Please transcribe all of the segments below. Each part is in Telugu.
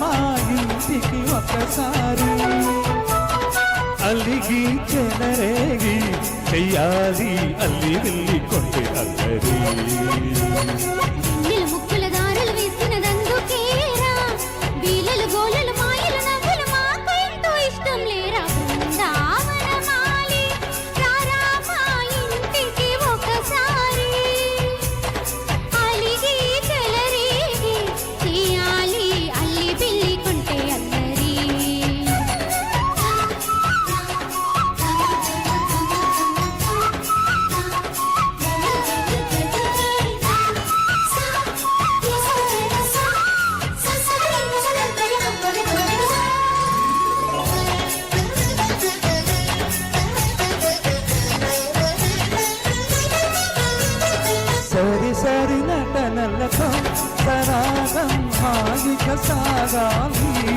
మా ఇంటికి ఒక్కసారి. అలిగి చెనరేగి చెయ్యాలి అల్లి వెళ్ళి కొంటే అల్లరి సరి నటనలతో సరాగం హాయిక సాగాలి.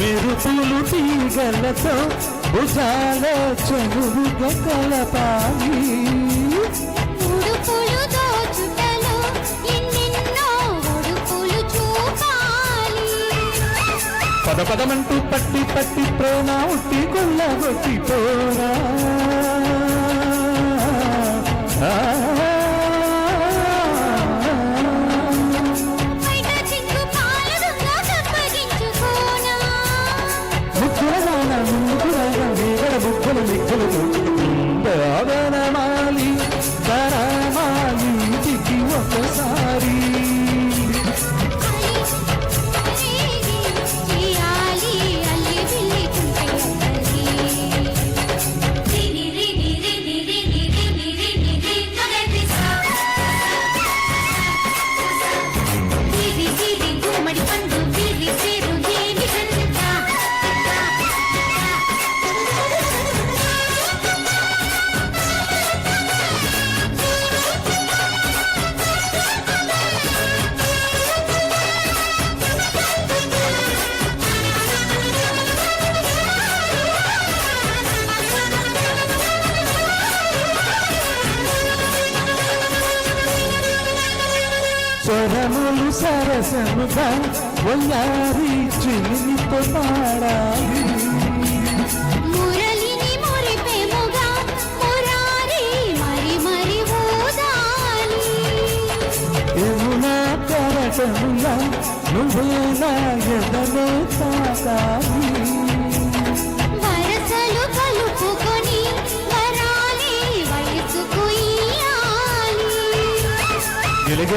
మెరుపులు తీగలతో భుజాల చెరువుగా కలపాలి. పద పదమంటూ పట్టి పట్టి ప్రేమ ఉట్టి కొల్లగొట్టి పోరా. స్వరములు సరసముగా ఒయ్యారి చిలిమితో పాడాలి. యమునా కరటములా నువ్వేనా ఎదలో తాకాలి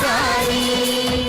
सारी